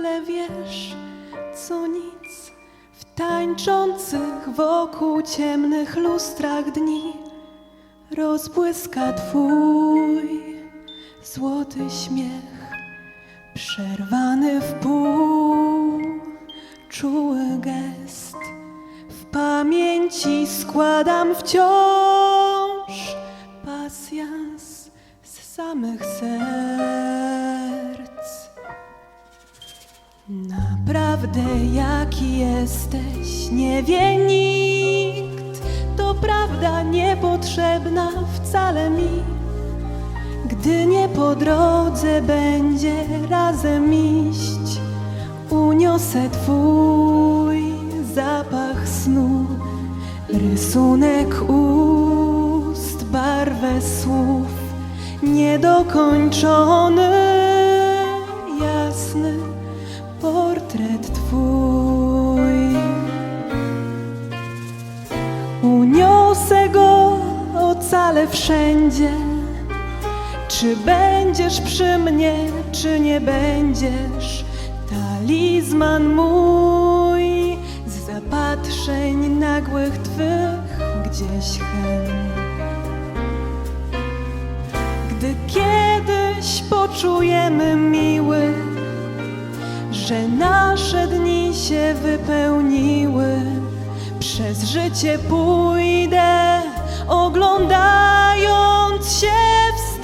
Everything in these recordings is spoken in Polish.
tyle wiesz, co nic w tańczących wokół ciemnych lustrach dni rozbłyska twój złoty śmiech, przerwany w pół, czuły gest. W pamięci składam wciąż pasjans z samych serc. Naprawdę jaki jesteś, nie wie nikt. To prawda niepotrzebna wcale mi. Gdy nie po drodze będzie razem iść, uniosę Twój zapach snu, rysunek ust, barwę słów, niedokończony, Uniosę go ocalę wszędzie. Czy będziesz przy mnie, czy nie będziesz? Talizman mój z zapatrzeń nagłych twych gdzieś hen. Gdy kiedyś poczujemy miły, że nasze dni się wypełniły, przez życie pójdę, oglądając się wstecz.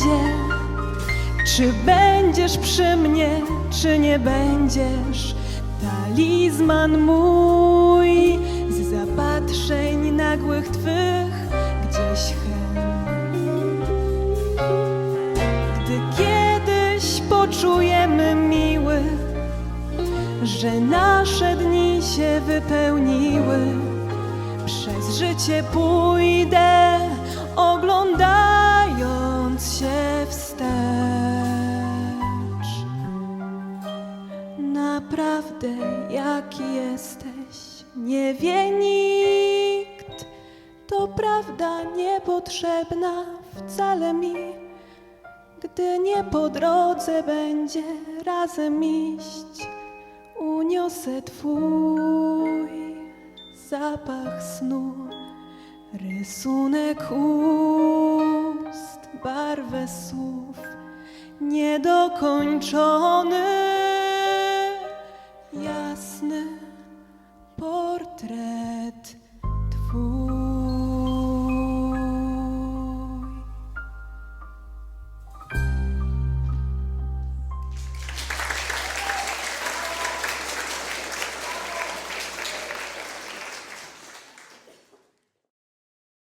Wszędzie. Czy będziesz przy mnie, czy nie będziesz? Talizman mój z zapatrzeń nagłych twych gdzieś hen. Gdy kiedyś poczujemy miły, że nasze dni się wypełniły, przez życie pójdę, oglądając Naprawdę, jaki jesteś, nie wie nikt. To prawda niepotrzebna wcale mi, gdy nie po drodze będzie razem iść. Uniosę Twój zapach snu, rysunek ust, barwę słów, niedokończony, jasny portret.